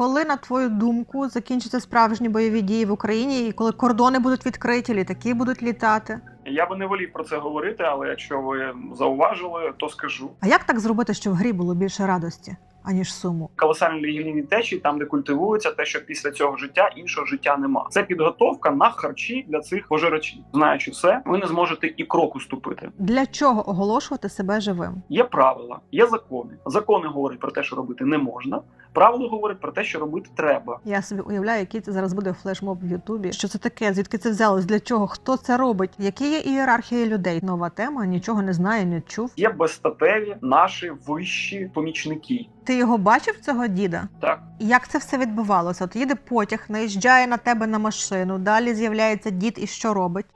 Коли, на твою думку, закінчаться справжні бойові дії в Україні, і коли кордони будуть відкриті, літаки будуть літати? Я би не волів про це говорити, але якщо ви зауважили, то скажу. А як так зробити, щоб в грі було більше радості, аніж суму? Колосальні релігійні течії, там де культивується те, що після цього життя іншого життя нема. Це підготовка на харчі для цих пожирачів. Знаючи все, ви не зможете і кроку ступити. Для чого оголошувати себе живим? Є правила, є закони. Закони говорять про те, що робити не можна. Правила говорять про те, що робити треба. Я собі уявляю, який це зараз буде флешмоб в Ютубі. Що це таке? Звідки це взялось? Для чого? Хто це робить? Які є ієрархії людей? Нова тема, нічого не знаю, не чув. Є безстатеві наші вищі помічники. Ти його бачив цього діда? Так, Як це все відбувалося? От їде потяг, наїжджає на тебе на машину. Далі з'являється дід і що робить?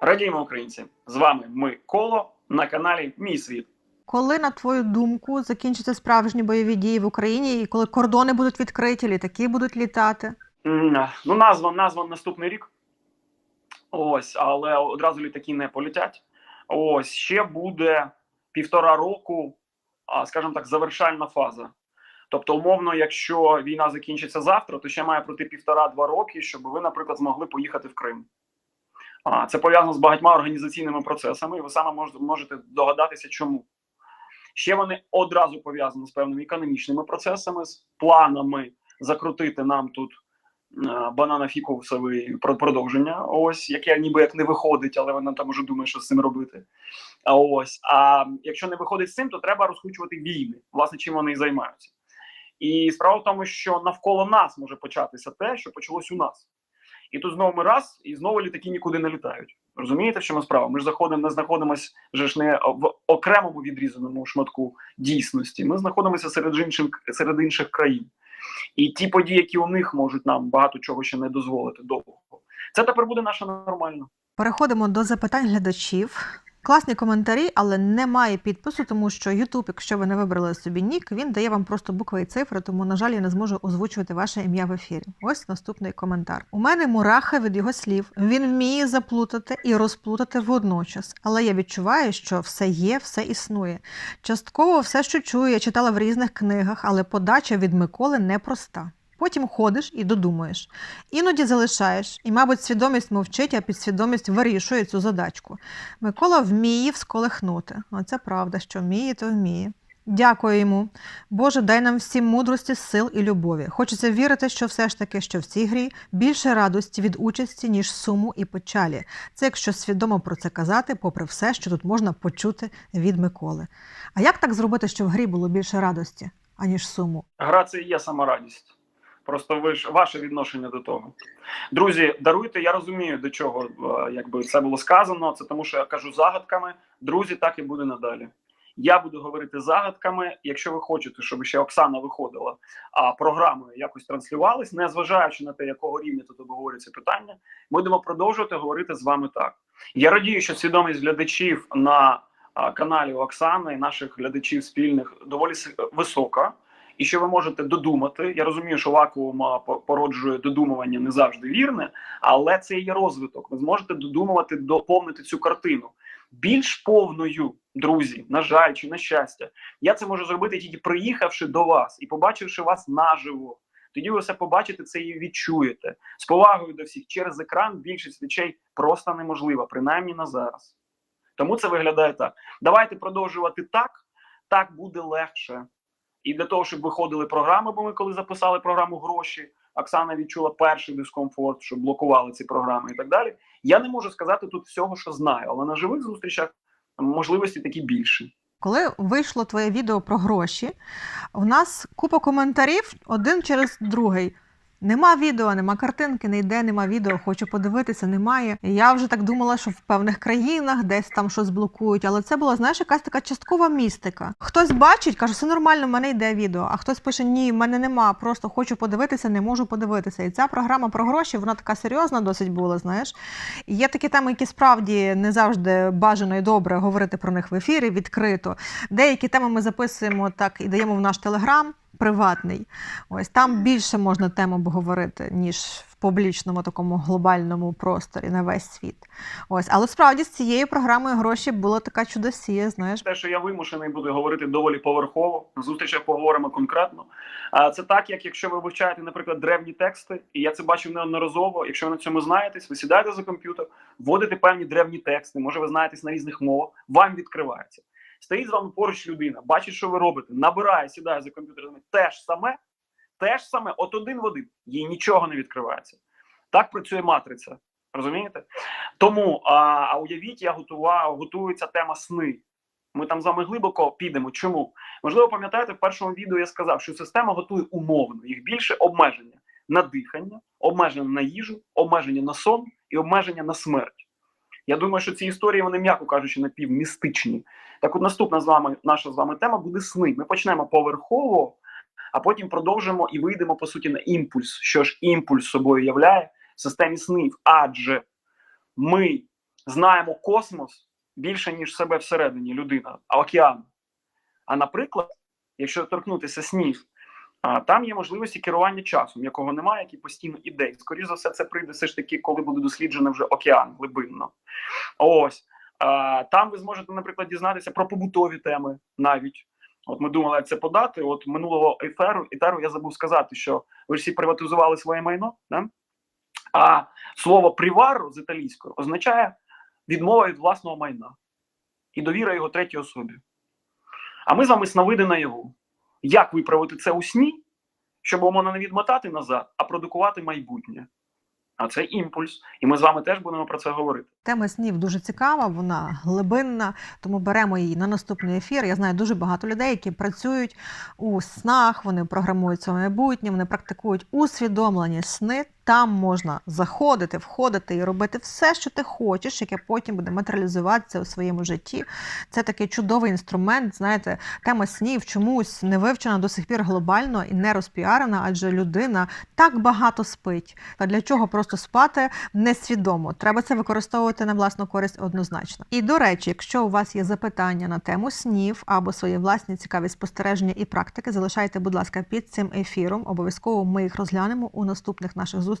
радіємо українці. З вами ми коло на каналі Мій світ. Коли, на твою думку, закінчаться справжні бойові дії в Україні, і коли кордони будуть відкриті, літаки будуть літати? М, Ну, назва, назва наступний рік. Ось, але одразу літаки не полетять. Ось ще буде півтора року, скажімо так, завершальна фаза. Тобто, умовно, якщо війна закінчиться завтра, то ще має пройти півтора-два роки, щоб ви, наприклад, змогли поїхати в Крим. А, це пов'язано з багатьма організаційними процесами, і ви саме можете, догадатися, чому. Ще вони одразу пов'язані з певними економічними процесами, з планами закрутити нам тут е, бананофікусове про- продовження, ось яке ніби як не виходить, але вона там уже думає, що з цим робити. А ось а якщо не виходить з цим, то треба розкручувати війни. Власне, чим вони і займаються. І справа в тому, що навколо нас може початися те, що почалось у нас. І тут знову ми раз, і знову літаки нікуди не літають. Розумієте, в чому справа? Ми ж заходимо, не знаходимося вже ж не в окремому відрізаному шматку дійсності. Ми знаходимося серед інших, серед інших країн. І ті події, які у них можуть нам багато чого ще не дозволити довго. Це тепер буде наше нормально. Переходимо до запитань глядачів. Класні коментарі, але немає підпису, тому що YouTube, якщо ви не вибрали собі нік, він дає вам просто букви і цифри, тому, на жаль, я не зможу озвучувати ваше ім'я в ефірі. Ось наступний коментар. У мене мураха від його слів. Він вміє заплутати і розплутати водночас, але я відчуваю, що все є, все існує. Частково все, що чую, я читала в різних книгах, але подача від Миколи непроста. Потім ходиш і додумуєш. Іноді залишаєш, і, мабуть, свідомість мовчить, а підсвідомість вирішує цю задачку. Микола вміє всколихнути. Оце правда, що вміє, то вміє. Дякую йому. Боже, дай нам всім мудрості, сил і любові. Хочеться вірити, що все ж таки, що в цій грі більше радості від участі, ніж суму і печалі. Це якщо свідомо про це казати, попри все, що тут можна почути від Миколи. А як так зробити, щоб в грі було більше радості, аніж суму? Гра це і є сама радість. Просто ви ж ваше відношення до того. Друзі, даруйте, я розумію, до чого е, якби це було сказано. Це тому, що я кажу загадками. Друзі, так і буде надалі. Я буду говорити загадками. Якщо ви хочете, щоб ще Оксана виходила, а програми якось не зважаючи на те, якого рівня тут обговорюється питання, ми будемо продовжувати говорити з вами так. Я радію, що свідомість глядачів на каналі Оксани, і наших глядачів спільних, доволі висока. І що ви можете додумати. Я розумію, що вакуум породжує додумування не завжди вірне, але це є розвиток. Ви зможете додумувати, доповнити цю картину більш повною, друзі. На жаль, чи на щастя. Я це можу зробити тільки приїхавши до вас і побачивши вас наживо. Тоді ви все побачите це і відчуєте. З повагою до всіх через екран більшість речей просто неможлива, принаймні на зараз. Тому це виглядає так. Давайте продовжувати так, так буде легше. І для того, щоб виходили програми, бо ми коли записали програму гроші, Оксана відчула перший дискомфорт, що блокували ці програми і так далі. Я не можу сказати тут всього, що знаю, але на живих зустрічах можливості такі більші. Коли вийшло твоє відео про гроші, у нас купа коментарів один через другий. Нема відео, нема картинки, не йде, нема відео, хочу подивитися, немає. Я вже так думала, що в певних країнах десь там щось блокують, але це була, знаєш, якась така часткова містика. Хтось бачить, каже, все нормально, в мене йде відео. А хтось пише: Ні, в мене нема, просто хочу подивитися, не можу подивитися. І ця програма про гроші, вона така серйозна досить була, знаєш. І є такі теми, які справді не завжди бажано і добре говорити про них в ефірі відкрито. Деякі теми ми записуємо так і даємо в наш телеграм. Приватний. Ось там більше можна тем обговорити, ніж в публічному такому глобальному просторі на весь світ. Ось, але справді з цією програмою гроші була така чудосія, знаєш. те, що я вимушений буду говорити доволі поверхово. На зустрічах поговоримо конкретно. А це так, як якщо ви вивчаєте, наприклад, древні тексти, і я це бачив неодноразово. Якщо ви на цьому знаєтесь, ви сідаєте за комп'ютер, вводите певні древні тексти, може ви знаєтесь на різних мовах, вам відкривається. Стоїть з вами поруч людина, бачить, що ви робите, набирає, сідає за комп'ютер, те ж саме, те ж саме, от один в один, їй нічого не відкривається. Так працює матриця. Розумієте? Тому а, а уявіть, я готував, готується тема сни. Ми там з вами глибоко підемо. Чому? Можливо, пам'ятаєте, в першому відео я сказав, що система готує умовно, їх більше обмеження на дихання, обмеження на їжу, обмеження на сон і обмеження на смерть. Я думаю, що ці історії, вони, м'яко кажучи, напівмістичні. Так от наступна з вами, наша з вами тема буде сни. Ми почнемо поверхово, а потім продовжимо і вийдемо, по суті, на імпульс. Що ж імпульс собою являє в системі снів? Адже ми знаємо космос більше, ніж себе всередині людина, а океан. А наприклад, якщо торкнутися снів, там є можливості керування часом, якого немає, який постійно іде. Скоріше за все, це прийде все ж таки, коли буде досліджено вже океан глибинно. Ось там ви зможете, наприклад, дізнатися про побутові теми навіть. От ми думали, це подати. От минулого еферу, етеру я забув сказати, що ви всі приватизували своє майно. Да? А слово приваро з італійською означає відмова від власного майна і довіра його третій особі. А ми з вами сновиди наяву. Як виправити це у сні, щоб умовно не відмотати назад, а продукувати майбутнє? А це імпульс. І ми з вами теж будемо про це говорити. Тема снів дуже цікава, вона глибинна, тому беремо її на наступний ефір. Я знаю дуже багато людей, які працюють у снах, вони програмують своє майбутнє, вони практикують усвідомлені сни. Там можна заходити, входити і робити все, що ти хочеш, яке потім буде матеріалізуватися у своєму житті. Це такий чудовий інструмент. Знаєте, тема снів чомусь не вивчена до сих пір глобально і не розпіарена, адже людина так багато спить. А для чого просто спати несвідомо? Треба це використовувати на власну користь однозначно. І до речі, якщо у вас є запитання на тему снів або свої власні цікаві спостереження і практики, залишайте, будь ласка, під цим ефіром. Обов'язково ми їх розглянемо у наступних наших зустрічах.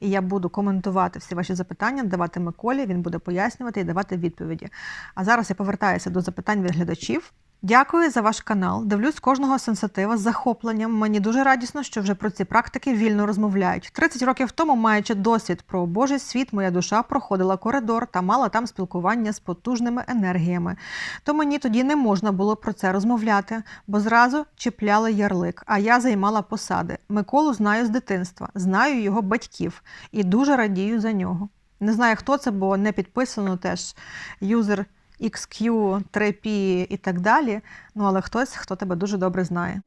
І я буду коментувати всі ваші запитання, давати Миколі, він буде пояснювати і давати відповіді. А зараз я повертаюся до запитань від глядачів. Дякую за ваш канал. Дивлюсь кожного сенситива з захопленням. Мені дуже радісно, що вже про ці практики вільно розмовляють. 30 років тому, маючи досвід про Божий світ, моя душа проходила коридор та мала там спілкування з потужними енергіями. То мені тоді не можна було про це розмовляти, бо зразу чіпляли ярлик. А я займала посади. Миколу знаю з дитинства, знаю його батьків і дуже радію за нього. Не знаю, хто це, бо не підписано теж юзер XQ, 3P і так далі. Ну, але хтось, хто тебе дуже добре знає.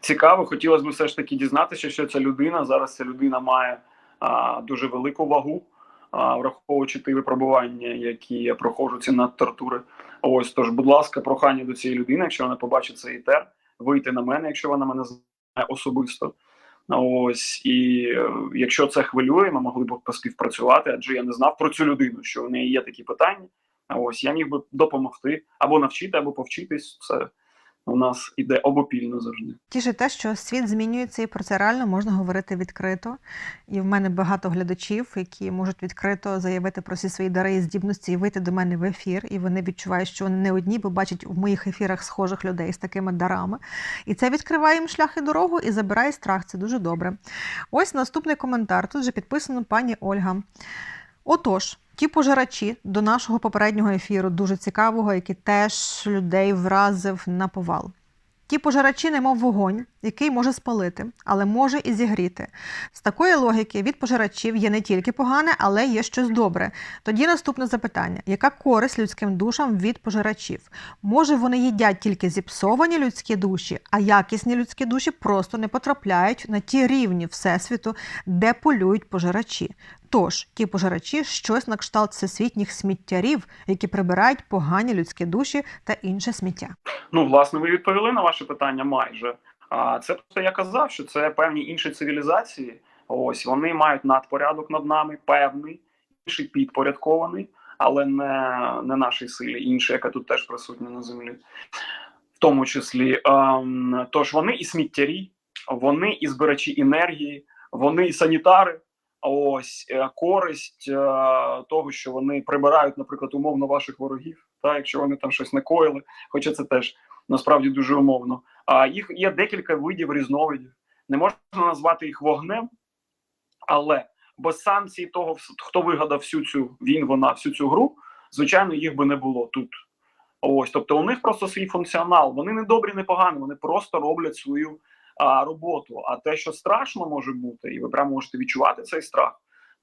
Цікаво, хотілося б все ж таки дізнатися, що ця людина зараз ця людина має а, дуже велику вагу, а, враховуючи ті випробування, які я проходжу, ці надтортури. Ось тож, будь ласка, прохання до цієї людини, якщо вона побачить цей етер, вийти на мене, якщо вона мене знає особисто. Ось і е, якщо це хвилює, ми могли б поспівпрацювати, адже я не знав про цю людину, що в неї є такі питання. Ось я міг би допомогти або навчити, або повчитись. Це у нас іде обопільно завжди. Тішить те, що світ змінюється, і про це реально можна говорити відкрито. І в мене багато глядачів, які можуть відкрито заявити про всі свої дари і здібності і вийти до мене в ефір. І вони відчувають, що вони не одні, бо бачать в моїх ефірах схожих людей з такими дарами. І це відкриває їм шлях і дорогу і забирає страх. Це дуже добре. Ось наступний коментар. Тут вже підписано пані Ольга. Отож, ті пожирачі до нашого попереднього ефіру, дуже цікавого, який теж людей вразив на повал. Ті пожирачі, немов вогонь, який може спалити, але може і зігріти. З такої логіки від пожирачів є не тільки погане, але є щось добре. Тоді наступне запитання: яка користь людським душам від пожирачів? Може, вони їдять тільки зіпсовані людські душі, а якісні людські душі просто не потрапляють на ті рівні всесвіту, де полюють пожирачі. Тож ті пожирачі щось на кшталт всесвітніх сміттярів, які прибирають погані людські душі та інше сміття. Ну, власне, ви відповіли на ваше питання майже. А це я казав, що це певні інші цивілізації. Ось вони мають надпорядок над нами, певний, інший підпорядкований, але не, не нашій силі, інший, яка тут теж присутня на землі. В тому числі. Ем, тож вони і сміттярі, вони і збирачі енергії, вони і санітари. Ось е, користь е, того, що вони прибирають, наприклад, умовно ваших ворогів, та якщо вони там щось накоїли, хоча це теж насправді дуже умовно. А їх є декілька видів різновидів. Не можна назвати їх вогнем, але без санкцій того, хто вигадав всю цю він, вона, всю цю гру, звичайно, їх би не було тут. Ось, тобто, у них просто свій функціонал. Вони не добрі, не погані, вони просто роблять свою а, роботу. А те, що страшно може бути, і ви прямо можете відчувати цей страх.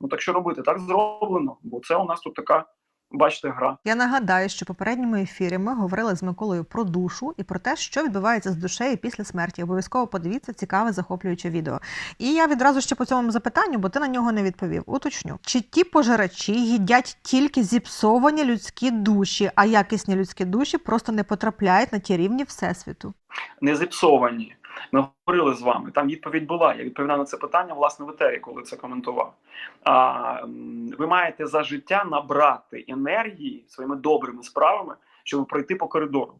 Ну так що робити? Так зроблено, бо це у нас тут така, бачите, гра. Я нагадаю, що в попередньому ефірі ми говорили з Миколою про душу і про те, що відбувається з душею після смерті. Обов'язково подивіться цікаве захоплююче відео. І я відразу ще по цьому запитанню, бо ти на нього не відповів. Уточню, чи ті пожирачі їдять тільки зіпсовані людські душі, а якісні людські душі просто не потрапляють на ті рівні всесвіту? Не зіпсовані. Ми говорили з вами. Там відповідь була. Я відповідав на це питання власне в етері, коли це коментував. А, ви маєте за життя набрати енергії своїми добрими справами, щоб пройти по коридору.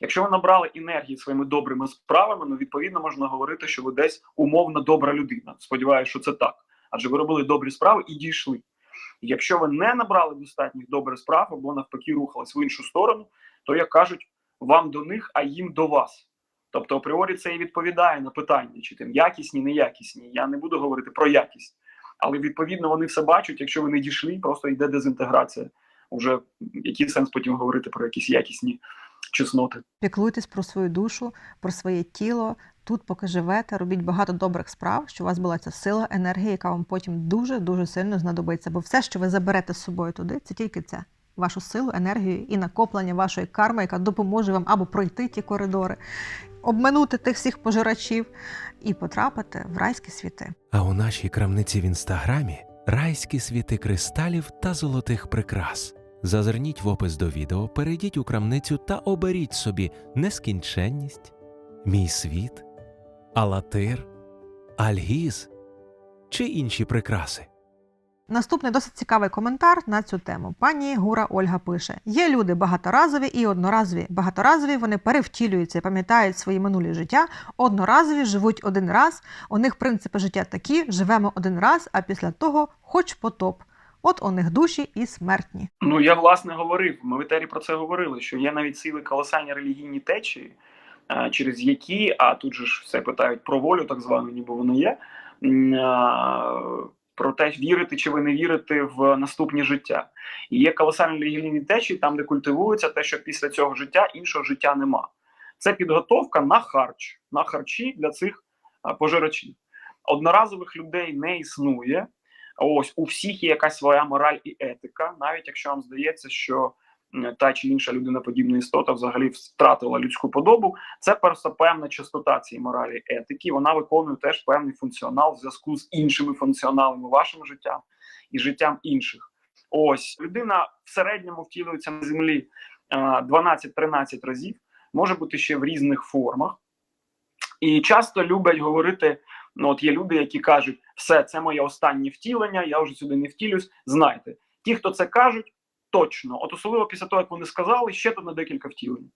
Якщо ви набрали енергії своїми добрими справами, ну відповідно можна говорити, що ви десь умовно добра людина. Сподіваюся, що це так. Адже ви робили добрі справи і дійшли. Якщо ви не набрали достатніх добрих справ або навпаки рухались в іншу сторону, то як кажуть, вам до них, а їм до вас. Тобто, апріорі це і відповідає на питання, чи там якісні, неякісні. Я не буду говорити про якість, але відповідно вони все бачать. Якщо ви не дійшли, просто йде дезінтеграція. Уже який сенс потім говорити про якісь якісні чесноти? Піклуйтесь про свою душу, про своє тіло. Тут, поки живете, робіть багато добрих справ, щоб у вас була ця сила, енергія, яка вам потім дуже дуже сильно знадобиться. Бо все, що ви заберете з собою туди, це тільки це. Вашу силу, енергію і накоплення вашої карми, яка допоможе вам або пройти ті коридори, обминути тих всіх пожирачів і потрапити в райські світи. А у нашій крамниці в інстаграмі райські світи кристалів та золотих прикрас. Зазирніть в опис до відео, перейдіть у крамницю та оберіть собі нескінченність, мій світ, алатир, альгіз чи інші прикраси. Наступний досить цікавий коментар на цю тему. Пані Гура Ольга пише: є люди багаторазові і одноразові. Багаторазові вони перевтілюються, пам'ятають свої минулі життя. Одноразові живуть один раз. У них принципи життя такі: живемо один раз, а після того хоч потоп. От у них душі і смертні. Ну я власне говорив. Ми в етері про це говорили. Що є навіть цілі колосальні релігійні течії, е, через які, а тут же ж все питають про волю, так звану, ніби воно є. Про те, вірити чи ви не вірите в наступні життя. І є колосальні релігійні течії, там, де культивується те, що після цього життя іншого життя нема. Це підготовка на харч, на харчі для цих пожирачів. Одноразових людей не існує. Ось у всіх є якась своя мораль і етика, навіть якщо вам здається, що та чи інша людиноподібна істота взагалі втратила людську подобу, це просто певна частота цієї моралі етики. Вона виконує теж певний функціонал в зв'язку з іншими функціоналами вашим життям і життям інших. Ось людина в середньому втілюється на землі е, 12-13 разів, може бути ще в різних формах. І часто люблять говорити: ну, от є люди, які кажуть, все, це моє останнє втілення, я вже сюди не втілюсь. Знайте, ті, хто це кажуть, точно, от особливо після того, як вони сказали, ще тут на декілька втілень.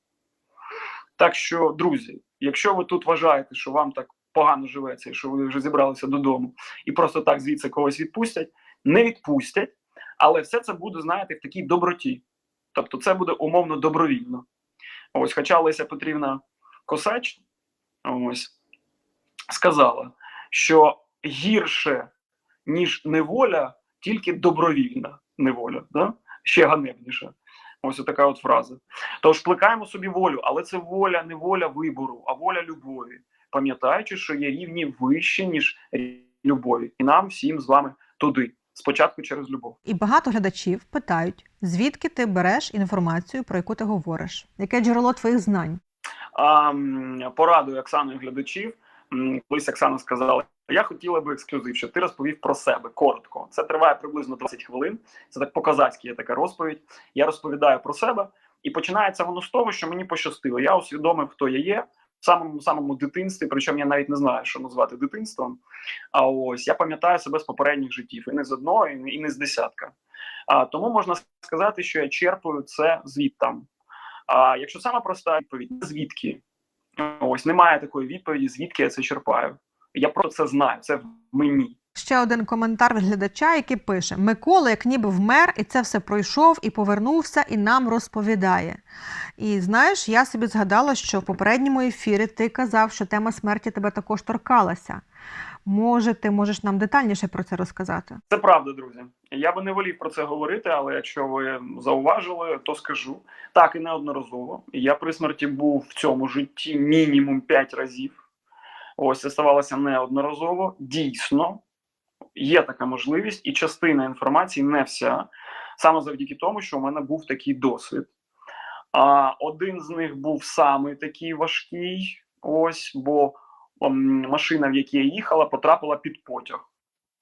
Так що, друзі, якщо ви тут вважаєте, що вам так погано живеться, і що ви вже зібралися додому і просто так звідси когось відпустять, не відпустять, але все це буде, знаєте, в такій доброті. Тобто, це буде умовно добровільно. Ось, хоча Леся Петрівна Косач ось сказала, що гірше, ніж неволя, тільки добровільна неволя. Да? Ще ганебніше. Ось така от фраза. Тож плекаємо собі волю, але це воля, не воля вибору, а воля любові, пам'ятаючи, що є рівні вище, ніж любові. І нам всім з вами туди. Спочатку через любов. І багато глядачів питають, звідки ти береш інформацію, про яку ти говориш? Яке джерело твоїх знань? А, порадую Оксану і глядачів. Колись Оксана сказала: я хотіла би ексклюзив, щоб ти розповів про себе коротко. Це триває приблизно 20 хвилин. Це так по-казацьки є така розповідь. Я розповідаю про себе, і починається воно з того, що мені пощастило. Я усвідомив, хто я є в самому самому дитинстві. Причому я навіть не знаю, що назвати дитинством. А ось я пам'ятаю себе з попередніх життів, і не з одного, і не- з десятка. А тому можна сказати, що я черпаю це звідтам. А якщо саме проста відповідь, звідки? Ось немає такої відповіді, звідки я це черпаю. Я про це знаю, це в мені. Ще один коментар від глядача, який пише: Микола, як ніби вмер, і це все пройшов, і повернувся, і нам розповідає. І знаєш, я собі згадала, що в попередньому ефірі ти казав, що тема смерті тебе також торкалася. Може, ти можеш нам детальніше про це розказати? Це правда, друзі. Я би не волів про це говорити, але якщо ви зауважили, то скажу так і неодноразово. Я при смерті був в цьому житті мінімум 5 разів. Ось це ставалося неодноразово. Дійсно, є така можливість, і частина інформації, не вся, саме завдяки тому, що у мене був такий досвід. А один з них був саме такий важкий. Ось, бо машина, в якій я їхала, потрапила під потяг.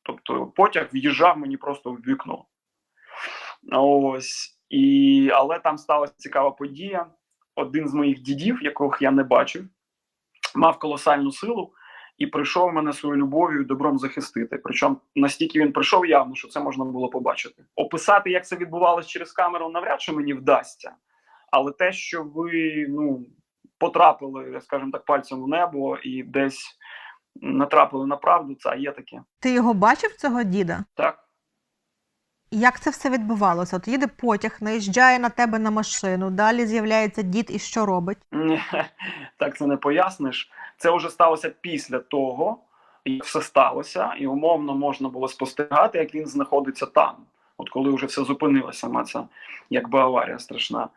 Тобто потяг в'їжджав мені просто в вікно. Ось. І, але там сталася цікава подія. Один з моїх дідів, якого я не бачив, мав колосальну силу і прийшов мене своєю любов'ю і добром захистити. Причому настільки він прийшов явно, що це можна було побачити. Описати, як це відбувалося через камеру, навряд чи мені вдасться. Але те, що ви ну, потрапили, скажімо так, пальцем в небо і десь натрапили на правду, це є таке. Ти його бачив, цього діда? Так. Як це все відбувалося? От їде потяг, наїжджає на тебе на машину, далі з'являється дід і що робить? Ні, так це не поясниш. Це вже сталося після того, як все сталося, і умовно можна було спостерігати, як він знаходиться там. От коли вже все зупинилося, сама ця якби аварія страшна.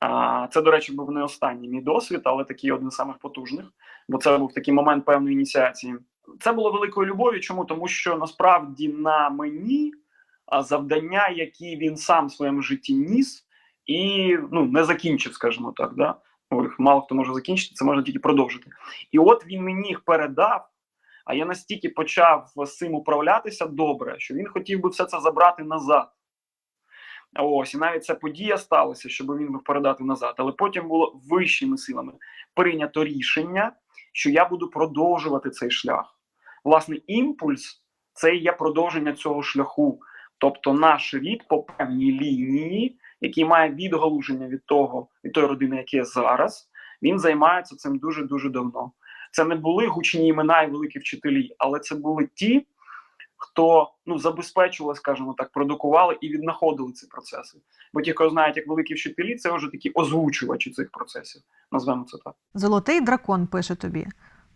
А, Це, до речі, був не останній мій досвід, але такий один з самих потужних, бо це був такий момент певної ініціації. Це було великою любов'ю. Чому? Тому що насправді на мені завдання, які він сам в своєму житті ніс, і ну, не закінчив, скажімо так. Да? Їх мало хто може закінчити, це можна тільки продовжити. І от він мені їх передав. А я настільки почав з цим управлятися добре, що він хотів би все це забрати назад. Ось, і навіть ця подія сталася, щоб він міг передати назад. Але потім було вищими силами прийнято рішення, що я буду продовжувати цей шлях. Власне, імпульс це є продовження цього шляху. Тобто наш рід по певній лінії, який має відгалуження від того, від тої родини, яка є зараз, він займається цим дуже дуже давно. Це не були гучні імена і великі вчителі, але це були ті, хто ну забезпечували, скажімо так, продукували і віднаходили ці процеси. Бо ті, хто знають, як великі вчителі, це вже такі озвучувачі цих процесів. Назвемо це так. Золотий дракон пише тобі: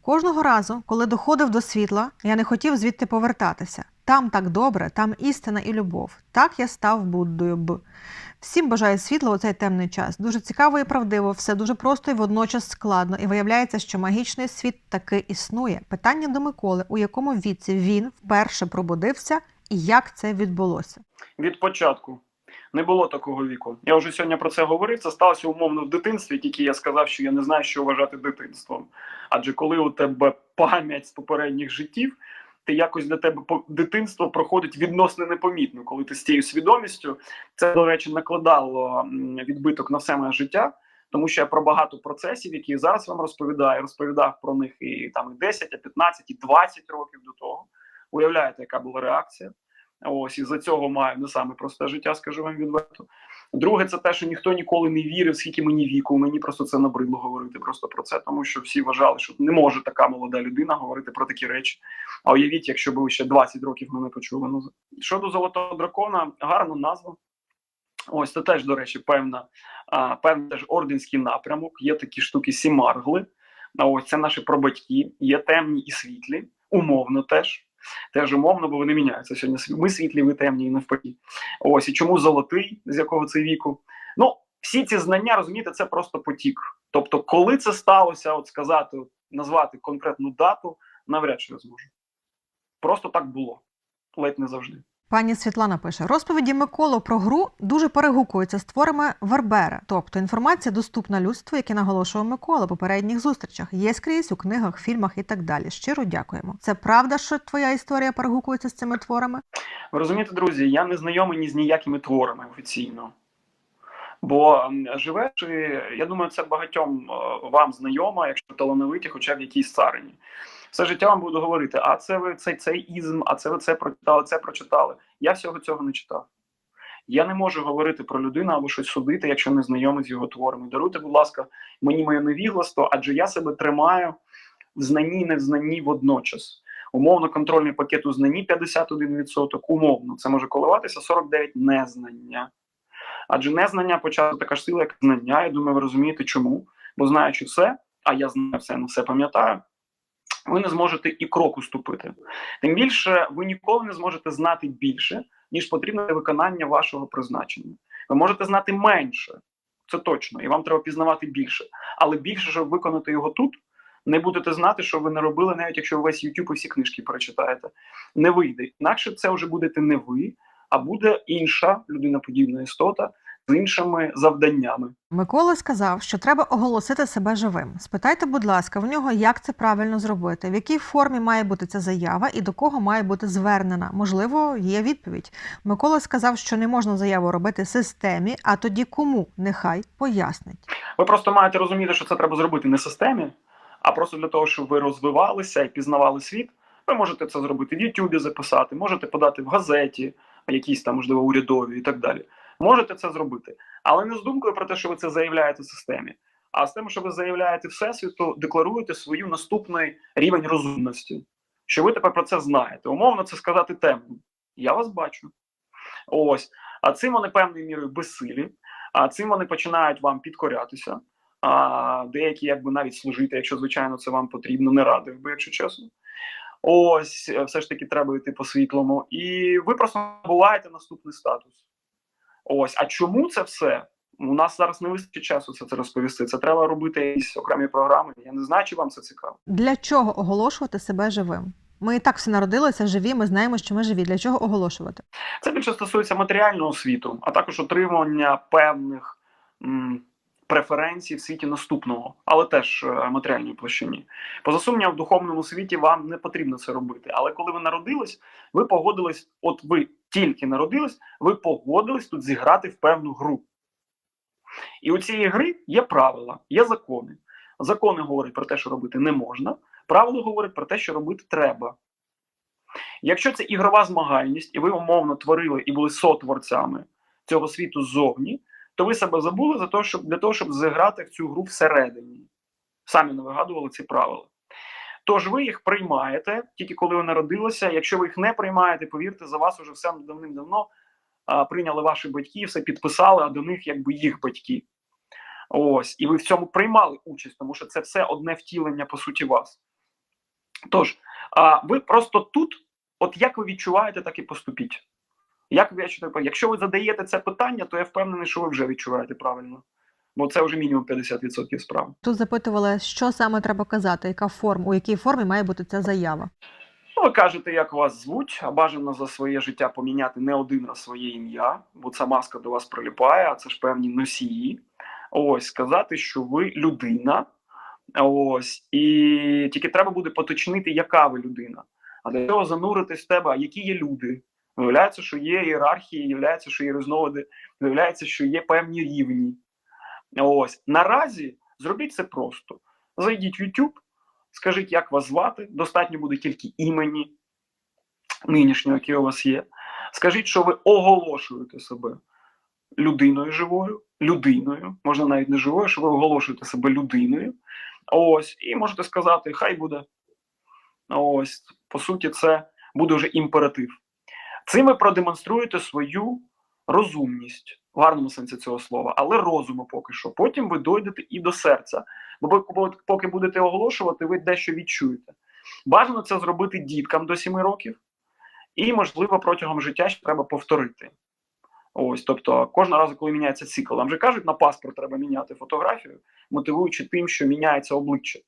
кожного разу, коли доходив до світла, я не хотів звідти повертатися. Там так добре, там істина і любов. Так я став Буддою Б. Всім бажаю світла у цей темний час. Дуже цікаво і правдиво, все дуже просто і водночас складно. І виявляється, що магічний світ таки існує. Питання до Миколи, у якому віці він вперше пробудився і як це відбулося? Від початку не було такого віку. Я вже сьогодні про це говорив. Це сталося умовно в дитинстві, тільки я сказав, що я не знаю, що вважати дитинством. Адже коли у тебе пам'ять з попередніх життів, ти якось для тебе дитинство проходить відносно непомітно, коли ти з цією свідомістю. Це, до речі, накладало відбиток на все моє життя. Тому що я про багато процесів, які я зараз вам розповідаю, розповідав про них і там і 10, і 15, і 20 років до того. Уявляєте, яка була реакція? Ось і за цього маю не саме просте життя, скажу вам відверто. Друге, це те, що ніхто ніколи не вірив, скільки мені віку. Мені просто це набридло говорити просто про це, тому що всі вважали, що не може така молода людина говорити про такі речі. А уявіть, якщо б ви ще 20 років мене почули. Ну щодо золотого дракона, гарна назва. Ось це теж, до речі, певна, а, певний теж орденський напрямок. Є такі штуки сімаргли. Ось це наші прабатьки, є темні і світлі, умовно теж. Теж умовно, бо вони міняються сьогодні. Ми світлі, ви темні і навпаки. Ось і чому золотий, з якого це віку? Ну, всі ці знання, розумієте, це просто потік. Тобто, коли це сталося, от сказати, назвати конкретну дату, навряд чи я зможу. Просто так було, ледь не завжди. Пані Світлана пише: розповіді Миколи про гру дуже перегукуються з творами Вербера, тобто інформація доступна людству, яке наголошував Микола в попередніх зустрічах. Є скрізь у книгах, фільмах і так далі. Щиро дякуємо. Це правда, що твоя історія перегукується з цими творами? Ви розумієте, друзі, я не знайомий ні з ніякими творами офіційно. Бо живеш, я думаю, це багатьом е, вам знайомо, якщо талановиті, хоча в якійсь царині. Все життя вам буду говорити, а це ви цей, цей ізм, а це ви це прочитали, це прочитали. Я всього цього не читав. Я не можу говорити про людину або щось судити, якщо не знайомий з його творами. Даруйте, будь ласка, мені моє невігластво, адже я себе тримаю в знанні і невзнанні водночас. Умовно, контрольний пакет у знанні 51%, умовно, це може коливатися 49 незнання. Адже незнання початку така ж сила, як знання. Я думаю, ви розумієте, чому. Бо знаючи все, а я знаю все, на все пам'ятаю, ви не зможете і кроку ступити. Тим більше, ви ніколи не зможете знати більше, ніж потрібно виконання вашого призначення. Ви можете знати менше, це точно, і вам треба пізнавати більше. Але більше, щоб виконати його тут, не будете знати, що ви не робили, навіть якщо ви весь YouTube і всі книжки прочитаєте. Не вийде. Інакше це вже будете не ви, а буде інша людиноподібна істота з іншими завданнями. Микола сказав, що треба оголосити себе живим. Спитайте, будь ласка, в нього, як це правильно зробити, в якій формі має бути ця заява і до кого має бути звернена. Можливо, є відповідь. Микола сказав, що не можна заяву робити системі, а тоді кому нехай пояснить. Ви просто маєте розуміти, що це треба зробити не системі, а просто для того, щоб ви розвивалися і пізнавали світ. Ви можете це зробити в Ютубі записати, можете подати в газеті, якісь там, можливо, урядові і так далі. Можете це зробити, але не з думкою про те, що ви це заявляєте системі, а з тим, що ви заявляєте всесвіту, декларуєте свою наступний рівень розумності. Що ви тепер про це знаєте. Умовно, це сказати темно. Я вас бачу. Ось. А цим вони певною мірою безсилі, а цим вони починають вам підкорятися. А деякі, якби навіть служити, якщо звичайно це вам потрібно, не радив би, якщо чесно. Ось, е, все ж таки треба йти по світлому. І ви просто набуваєте наступний статус. Ось, а чому це все? У нас зараз не вистачить часу це, це розповісти. Це треба робити якісь окремі програми. Я не знаю, чи вам це цікаво. Для чого оголошувати себе живим? Ми і так все народилися живі, ми знаємо, що ми живі. Для чого оголошувати? Це більше стосується матеріального світу, а також отримання певних м, преференцій в світі наступного, але теж е, матеріальній площині. Поза сумнівом, в духовному світі вам не потрібно це робити. Але коли ви народились, ви погодились, от ви тільки народились, ви погодились тут зіграти в певну гру. І у цієї гри є правила, є закони. Закони говорять про те, що робити не можна, правила говорять про те, що робити треба. Якщо це ігрова змагальність, і ви умовно творили і були сотворцями цього світу ззовні, то ви себе забули за те, щоб, для того, щоб зіграти в цю гру всередині. Самі не вигадували ці правила. Тож ви їх приймаєте тільки коли ви народилися. Якщо ви їх не приймаєте, повірте, за вас уже все давним-давно а, прийняли ваші батьки, все підписали, а до них якби їх батьки. Ось, і ви в цьому приймали участь, тому що це все одне втілення по суті вас. Тож, а, ви просто тут, от як ви відчуваєте, так і поступіть. Як ви відчуваєте? Якщо ви задаєте це питання, то я впевнений, що ви вже відчуваєте правильно. Бо це вже мінімум 50% справ. Тут запитували, що саме треба казати, яка форма, у якій формі має бути ця заява. Ну, ви кажете, як вас звуть, а бажано за своє життя поміняти не один раз своє ім'я, бо ця маска до вас приліпає, а це ж певні носії. Ось сказати, що ви людина. Ось, і тільки треба буде поточнити, яка ви людина. А для цього зануритись в тебе, які є люди. Виявляється, що є ієрархії, виявляється, що є різновиди, виявляється, що є певні рівні. Ось наразі зробіть це просто. Зайдіть в YouTube, скажіть, як вас звати. Достатньо буде тільки імені нинішнього, яке у вас є. Скажіть, що ви оголошуєте себе людиною живою, людиною, можна навіть не живою, що ви оголошуєте себе людиною. Ось, і можете сказати, хай буде. Ось, по суті, це буде вже імператив. Цим ви продемонструєте свою розумність в гарному сенсі цього слова, але розуму поки що. Потім ви дойдете і до серця. Бо поки будете оголошувати, ви дещо відчуєте. Бажано це зробити діткам до 7 років, і, можливо, протягом життя ще треба повторити. Ось, тобто, кожного разу, коли міняється цикл, вам же кажуть, на паспорт треба міняти фотографію, мотивуючи тим, що міняється обличчя.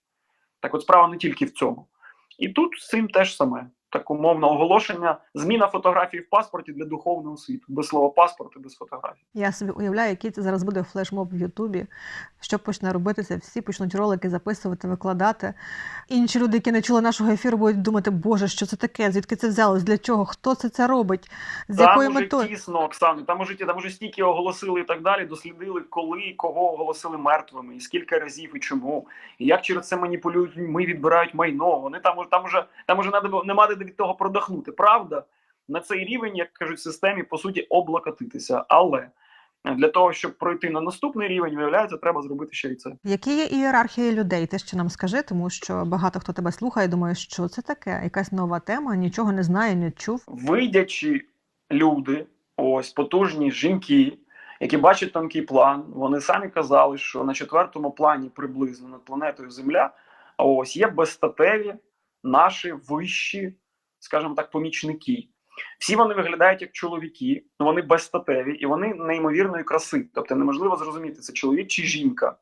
Так от справа не тільки в цьому. І тут з цим теж саме. Так умовно оголошення, зміна фотографії в паспорті для духовного світу, без слова паспорт і без фотографії. Я собі уявляю, який це зараз буде флешмоб в Ютубі, що почне робитися, всі почнуть ролики записувати, викладати. Інші люди, які не чули нашого ефіру, будуть думати, Боже, що це таке? Звідки це взялось? Для чого? Хто це це робить? З там якою уже метою? тісно, Оксано, там уже, там уже стільки оголосили і так далі, дослідили, коли і кого оголосили мертвими, і скільки разів, і чому, і як через це маніпулюють, ми відбирають майно. Вони там, там уже, там уже надо, нема де від того продохнути, правда? на цей рівень, як кажуть, системі по суті облокотитися. Але для того, щоб пройти на наступний рівень, виявляється, треба зробити ще й це. Які є ієрархії людей? Ти ще нам скажи, тому що багато хто тебе слухає, думає, що це таке, якась нова тема, нічого не знає, не чув. Вийдячі люди, ось потужні жінки, які бачать тонкий план, вони самі казали, що на четвертому плані приблизно над планетою Земля, ось є безстатеві наші вищі, скажімо так, помічники. Всі вони виглядають як чоловіки, ну вони безстатеві і вони неймовірної краси. Тобто неможливо зрозуміти, це чоловік чи жінка.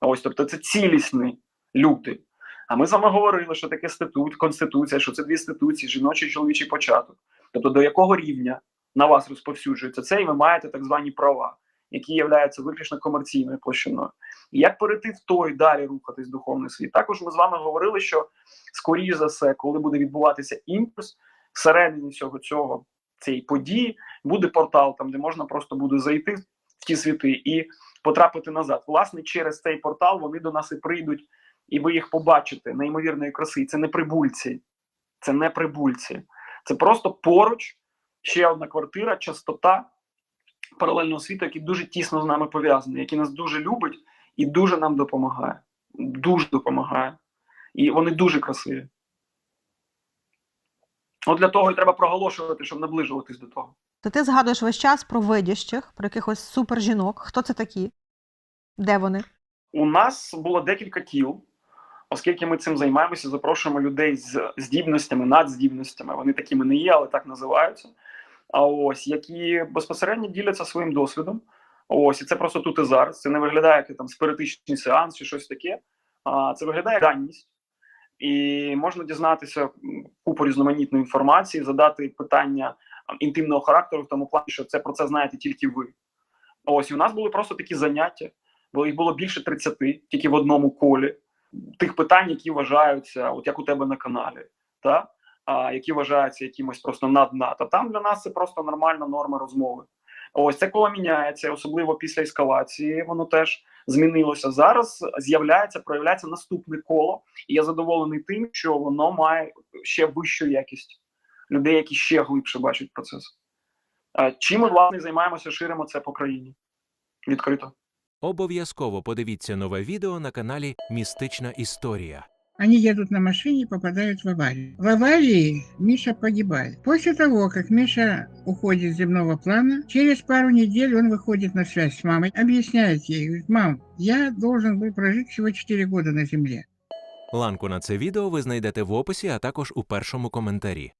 Ось, тобто, це цілісні люди. А ми з вами говорили, що таке статут, конституція, що це дві інституції, жіночий і чоловічий початок. Тобто, до якого рівня на вас розповсюджується це, і ви маєте так звані права, які являються виключно комерційною площиною. І як перейти в той далі рухатись духовний світ? Також ми з вами говорили, що скоріш за все, коли буде відбуватися імпульс, всередині цього цього цієї події буде портал, там де можна просто буде зайти в ті світи і потрапити назад. Власне, через цей портал вони до нас і прийдуть, і ви їх побачите неймовірної краси. Це не прибульці, це не прибульці, це просто поруч ще одна квартира, частота паралельного світу, який дуже тісно з нами пов'язаний, який нас дуже любить і дуже нам допомагає. Дуже допомагає. І вони дуже красиві. От для того і треба проголошувати, щоб наближуватись до того. То ти згадуєш весь час про видящих, про якихось супержінок. Хто це такі? Де вони? У нас було декілька кіл, оскільки ми цим займаємося, запрошуємо людей з здібностями, надздібностями. Вони такими не є, але так називаються. А ось які безпосередньо діляться своїм досвідом. Ось і це просто тут і зараз. Це не виглядає як там спиритичний сеанс чи щось таке. А це виглядає як даність. І можна дізнатися купу різноманітної інформації, задати питання інтимного характеру в тому плані, що це про це знаєте тільки ви. Ось і у нас були просто такі заняття, бо їх було більше 30, тільки в одному колі тих питань, які вважаються, от як у тебе на каналі, та? а, які вважаються якимось просто над НАТО. Там для нас це просто нормальна норма розмови. Ось це коло міняється, особливо після ескалації. Воно теж змінилося. Зараз з'являється, проявляється наступне коло, і я задоволений тим, що воно має ще вищу якість людей, які ще глибше бачать процес. Чим ми власне займаємося, ширимо це по країні відкрито. Обов'язково подивіться нове відео на каналі Містична Історія. Они едут на машине и попадают в аварию. В аварии Миша погибает. После того, как Миша уходит с земного плана, через пару недель он выходит на связь с мамой, объясняет ей, говорит, мам, я должен был прожить всего 4 года на земле. Ланку на це відео ви знайдете в описі, а також у першому коментарі.